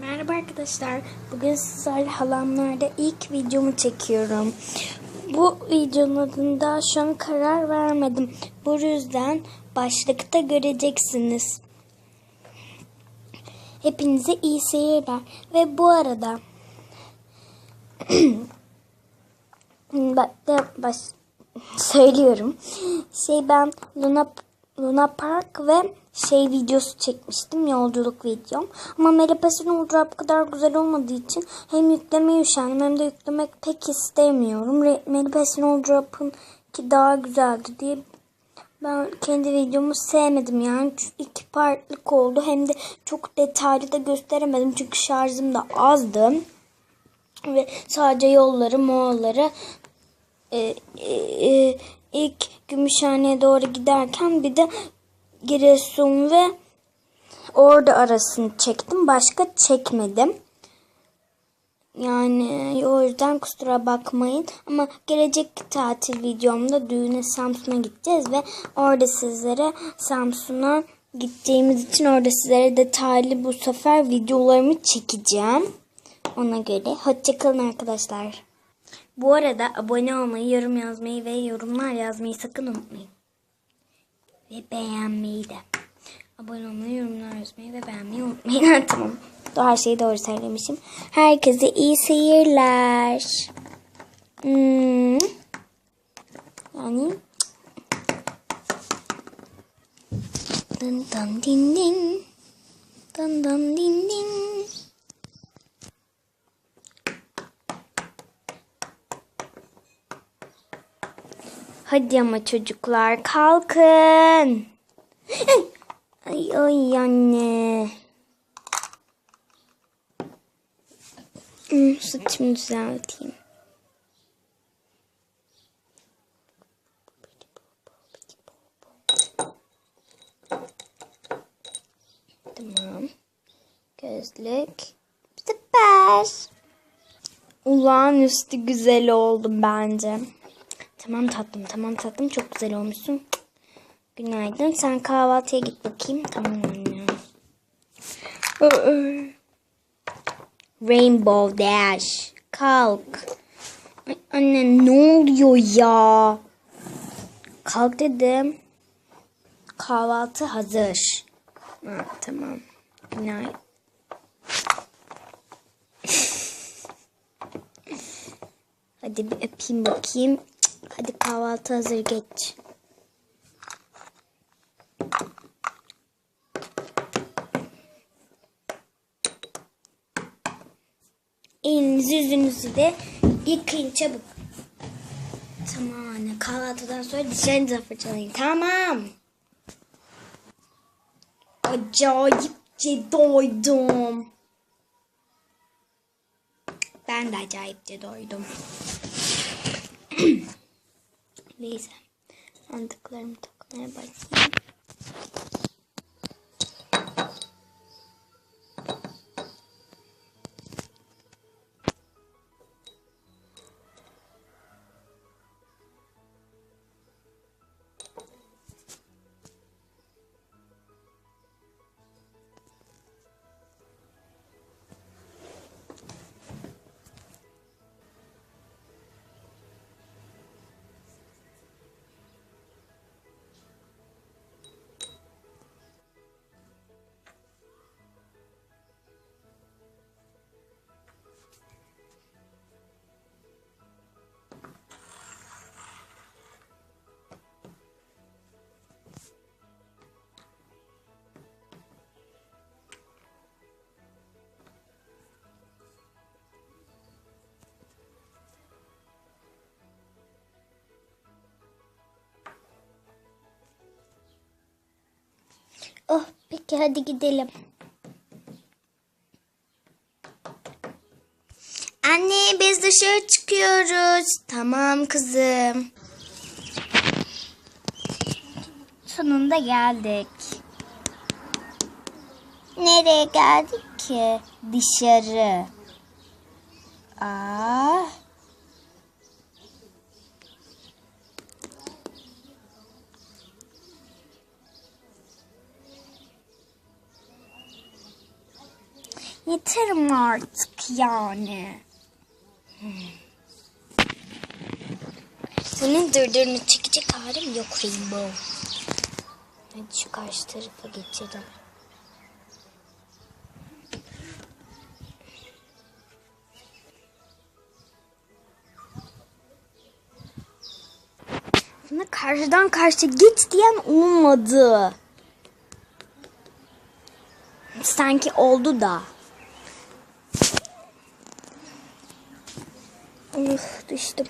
Merhaba arkadaşlar. Bugün sizlerle halamlarda ilk videomu çekiyorum. Bu videonun adında şu an karar vermedim. Bu yüzden başlıkta göreceksiniz. Hepinize iyi seyirler. Ve bu arada bak da baş söylüyorum. Şey ben Luna Luna Park ve şey videosu çekmiştim yolculuk videom. Ama olacağı bu kadar güzel olmadığı için hem yüklemeye üşendim hem de yüklemek pek istemiyorum. Melipes'in olacağı ki daha güzeldi diye ben kendi videomu sevmedim yani iki partlık oldu hem de çok detaylı da gösteremedim çünkü şarjım da azdı ve sadece yolları moğolları e, e, e, ilk Gümüşhane'ye doğru giderken bir de Giresun ve orada arasını çektim. Başka çekmedim. Yani o yüzden kusura bakmayın. Ama gelecek tatil videomda düğüne Samsun'a gideceğiz ve orada sizlere Samsun'a gittiğimiz için orada sizlere detaylı bu sefer videolarımı çekeceğim. Ona göre hoşçakalın arkadaşlar. Bu arada abone olmayı, yorum yazmayı ve yorumlar yazmayı sakın unutmayın. Ve beğenmeyi de. Abone olmayı, yorumlar yazmayı ve beğenmeyi unutmayın. tamam. Her şeyi doğru söylemişim. Herkese iyi seyirler. Hmm. Yani Dın dın din din. Dın dın din din. Hadi ama çocuklar kalkın. Ay ay anne. Hmm, saçımı düzelteyim. Tamam. Gözlük. Süper. Olağanüstü güzel oldum bence. Tamam tatlım tamam tatlım çok güzel olmuşsun. Günaydın sen kahvaltıya git bakayım. Tamam anne. Rainbow Dash. Kalk. Ay, anne ne oluyor ya? Kalk dedim. Kahvaltı hazır. Ha, tamam. Günaydın. Hadi bir öpeyim bakayım. Kahvaltı hazır geç. Elinizi yüzünüzü de yıkayın çabuk. Tamam anne kahvaltıdan sonra dişlerinizi fırçalayın. Tamam. Acayipçe doydum. Ben de acayipçe doydum. Neyse. Sandıklarımı takmaya başlayayım. Peki hadi gidelim. Anne biz dışarı çıkıyoruz. Tamam kızım. Sonunda geldik. Nereye geldik ki? Dışarı. Aa. Yeter mi artık yani? Hmm. Senin dırdırını çekecek halim yok Rainbow. Hadi şu karşı tarafa geçelim. Buna karşıdan karşıya geç diyen olmadı. Sanki oldu da. Uf düştüm.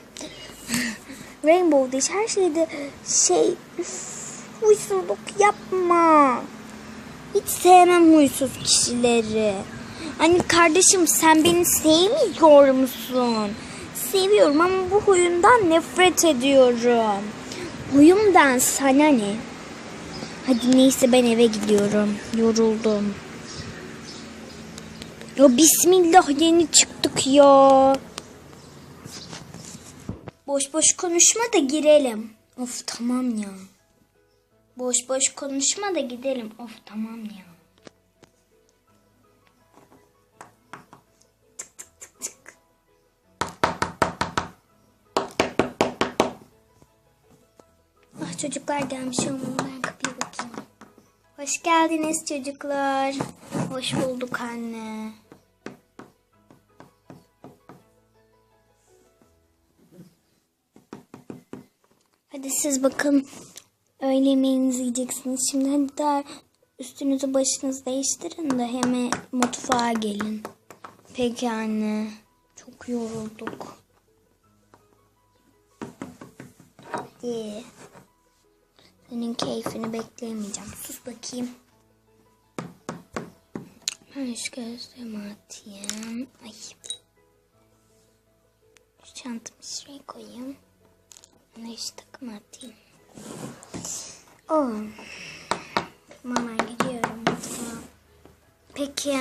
Rainbow Dash her şeyde şey huysuzluk yapma. Hiç sevmem huysuz kişileri. Hani kardeşim sen beni sevmiyor musun? Seviyorum ama bu huyundan nefret ediyorum. Huyumdan sana ne? Hadi neyse ben eve gidiyorum. Yoruldum. Ya bismillah yeni çıktık ya. Boş boş konuşma da girelim. Of tamam ya. Boş boş konuşma da gidelim. Of tamam ya. Ah çocuklar gelmiş olmalı. Ben kapıya bakayım. Hoş geldiniz çocuklar. Hoş bulduk anne. Siz bakın. Öğle yemeğinizi yiyeceksiniz. Şimdi hadi daha üstünüzü başınızı değiştirin de hemen mutfağa gelin. Peki anne. Çok yorulduk. Hadi. Senin keyfini bekleyemeyeceğim. Sus bakayım. Ben şu gözlüğümü atayım. Ay. Şu çantamı şuraya koyayım. Bana şu takımı atayım. Oh. Ben gidiyorum. Peki.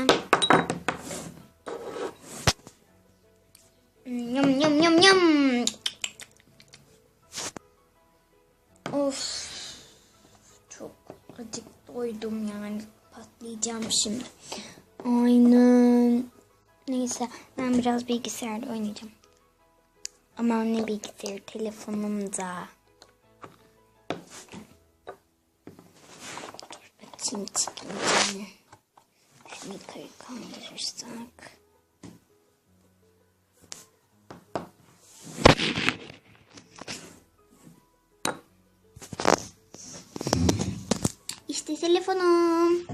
Yum yum yum yum. Of. Çok acık doydum yani. Patlayacağım şimdi. Aynen. Neyse ben biraz bilgisayarda oynayacağım. Ama ne bilgisayar telefonumda. Dur bakayım çıkmayacağını. Şunu yukarı kaldırırsak. İşte telefonum.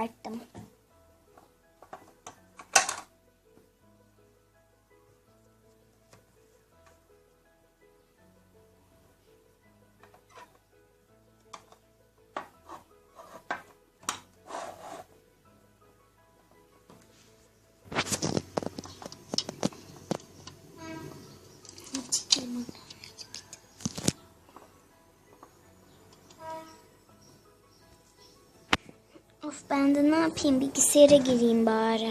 Çıkarttım. Of ben de ne yapayım bilgisayara gireyim bari.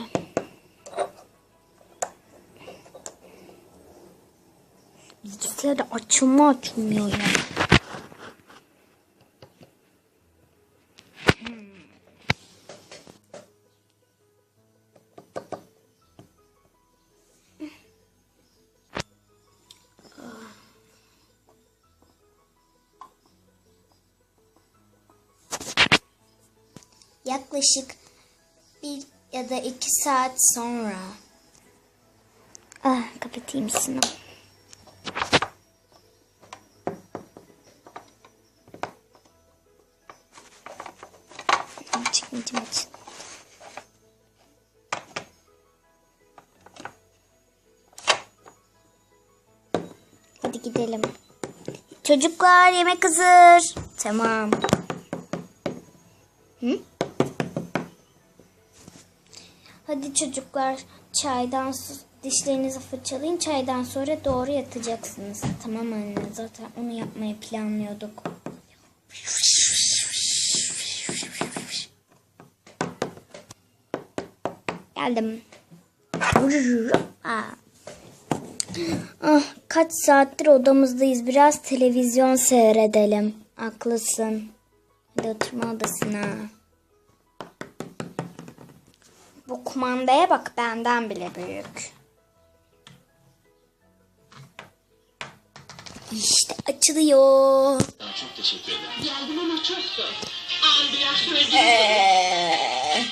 Bilgisayarda açılma açılmıyor ya. Yaklaşık bir ya da iki saat sonra. Ah kapatayım şunu. Hadi gidelim. Çocuklar yemek hazır. Tamam. Hı? Hadi çocuklar çaydan dişlerinizi fırçalayın. Çaydan sonra doğru yatacaksınız. Tamam anne zaten onu yapmayı planlıyorduk. Geldim. Aa. Ah, kaç saattir odamızdayız. Biraz televizyon seyredelim. Haklısın. Hadi oturma odasına. Kumandaya bak benden bile büyük. İşte açılıyor. Çok teşekkür ederim. Geldim ama çok zor. Ağır biraz sürecek. Ee,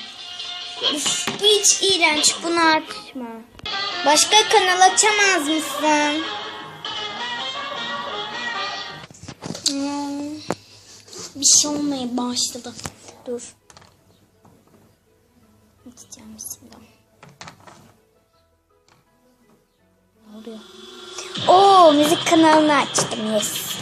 Uf, hiç iğrenç. Bunu açma. Başka kanal açamaz mısın? Hmm, Bir şey olmaya başladı. Dur. Gideceğim bismillah. Ne oluyor? Oo müzik kanalını açtım yes.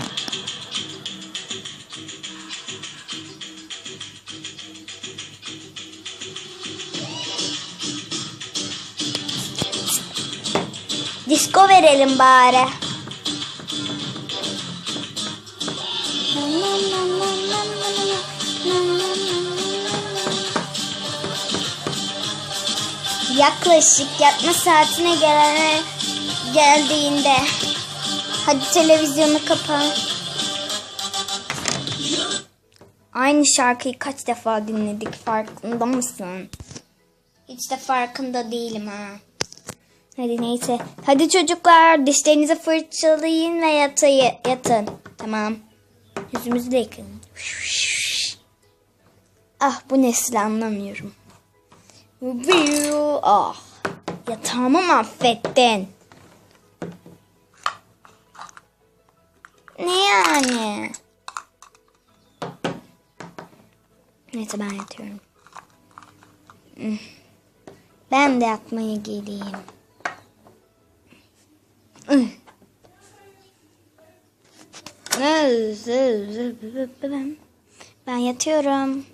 Disko verelim bari. Yaklaşık yatma saatine gelene geldiğinde hadi televizyonu kapa. Aynı şarkıyı kaç defa dinledik farkında mısın? Hiç de farkında değilim ha. Hadi neyse. Hadi çocuklar dişlerinizi fırçalayın ve yatayı, yatın. Tamam. Yüzümüzü de yıkayın. Ah bu nesli anlamıyorum. Ah. Yatağımı mahvettin. Ne yani? Neyse ben yatıyorum. Hmm. Ben de yatmaya geleyim. Ben yatıyorum.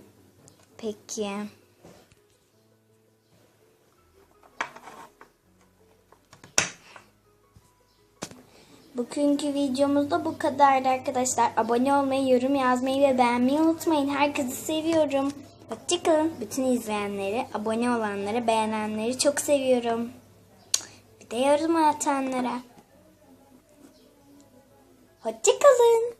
Peki. Bugünkü videomuzda bu kadardı arkadaşlar. Abone olmayı, yorum yazmayı ve beğenmeyi unutmayın. Herkesi seviyorum. Hoşçakalın. Bütün izleyenleri, abone olanları, beğenenleri çok seviyorum. Bir de yorum atanlara. Hoşçakalın.